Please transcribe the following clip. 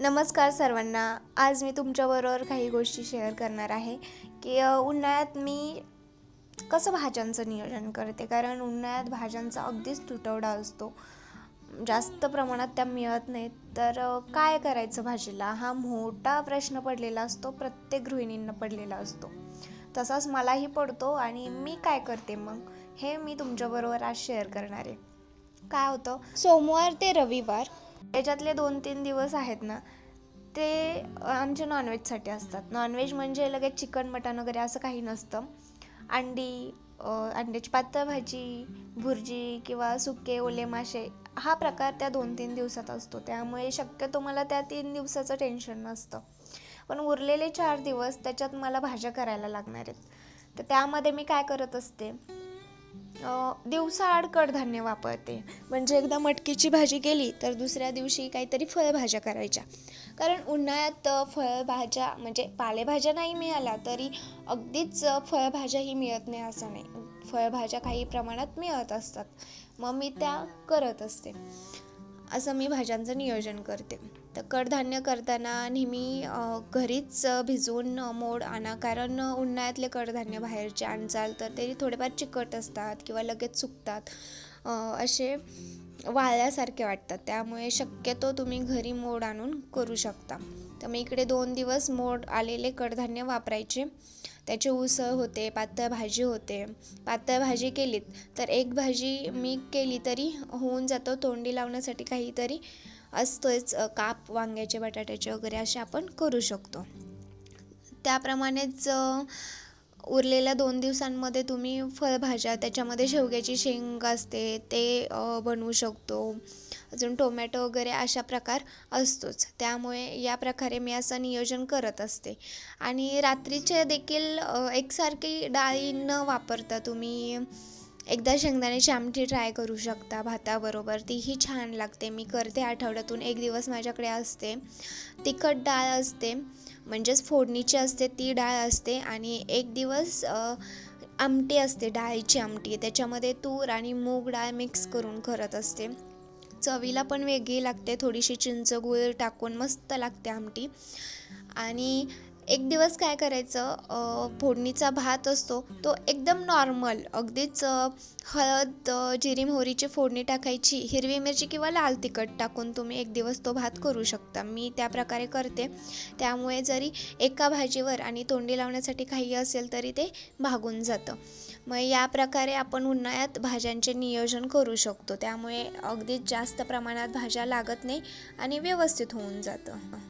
नमस्कार सर्वांना. आज मी तुमच्याबरोबर काही गोष्टी शेअर करणार आहे की उन्हाळ्यात मी कसं भाज्यांचं नियोजन करते? कारण उन्हाळ्यात भाज्यांचा अगदीच तुटवडा असतो. जास्त प्रमाणात त्या मिळत नाहीत. तर काय करायचं भाजीला? हा मोठा प्रश्न पडलेला असतो. प्रत्येक गृहिणींना पडलेला असतो. तसाच मलाही पडतो आणि मी काय करते मग? हे मी तुमच्याबरोबर आज शेअर करणार आहे. काय होतं? सोमवार ते रविवार त्याच्यातले दोन तीन दिवस आहेत ना ते आमच्या नॉनव्हेजसाठी असतात. नॉनव्हेज म्हणजे लगेच चिकन मटन वगैरे असं काही नसतं. अंडी अंड्याची पातळ भाजी भुर्जी किंवा सुके ओले मासे हा प्रकार त्या दोन तीन दिवसात असतो. त्यामुळे शक्यतो मला त्या तीन दिवसाचं टेन्शन नसतं. पण उरलेले चार दिवस त्याच्यात मला भाज्या करायला लागणार आहेत. तर त्यामध्ये मी काय करत असते दिवसाआड कडधान्य वापरते. म्हणजे एकदा मटकीची भाजी केली तर दुसऱ्या दिवशी काहीतरी फळभाज्या करायच्या. कारण उन्हाळ्यात फळभाज्या म्हणजे पालेभाज्या नाही मिळाल्या तरी अगदीच फळभाज्याही मिळत नाही असं नाही. फळभाज्या काही प्रमाणात मिळत असतात. मग मी त्या करत असते. असं मी भाज्यांचं नियोजन करते. तर कडधान्य करताना नेहमी घरीच भिजवून मोड आणा. कारण उन्हाळ्यातले कडधान्य बाहेरचे आणचाल तर ते थोडेफार चिकट असतात किंवा लगेच सुकतात. असे वाळल्यासारखे वाटतात. त्यामुळे शक्यतो तुम्ही घरी मोड आणून करू शकता. तर मी इकडे दोन दिवस मोड आलेले कडधान्य वापरायचे. त्याचे उसळ होते पातळ भाजी होते. पातळ भाजी केलीत तर एक भाजी मी केली तरी होऊन जातो. तोंडी लावण्यासाठी काहीतरी असतोच काप वांग्याचे बटाट्याचे वगैरे असे आपण करू शकतो. त्याप्रमाणेच उरलेल्या दोन दिवसांमध्ये तुम्ही फळभाज्या त्याच्यामध्ये शेवग्याची शेंग असते ते बनवू शकतो. अजून टोमॅटो वगैरे अशा प्रकार असतोच. त्यामुळे या प्रकारे मी असं नियोजन करत असते. आणि रात्रीचे देखील एकसारखी डाळी न वापरता तुम्ही एकदा शेंगदाण्याची आमटी ट्राय करू शकता भाताबरोबर. तीही छान लागते. मी करते आठवड्यातून एक दिवस माझ्याकडे असते. तिखट डाळ असते. म्हणजेच फोडणीची असते ती डाळ असते आणि एक दिवस आमटी असते डाळीची आमटी. त्याच्यामध्ये तूर आणि मूग डाळ मिक्स करून करत असते. चवीला पण वेगळी लागते थोडीशी चिंच गूळ टाकून मस्त लागते आमटी. आणि एक दिवस काय करायचं फोडणीचा भात असतो तो एकदम नॉर्मल अगदीच हळद जिरी मोहरीची फोडणी टाकायची हिरवी मिरची किंवा लाल तिखट टाकून तुम्ही एक दिवस तो भात करू शकता. मी त्या प्रकारे करते. त्यामुळे जरी एका भाजीवर आणि तोंडी लावण्यासाठी काही असेल तरी ते भागून जातं. मग या प्रकारे आपण उन्हाळ्यात भाज्यांचे नियोजन करू शकतो. त्यामुळे अगदीच जास्त प्रमाणात भाज्या लागत नाही आणि व्यवस्थित होऊन जातं.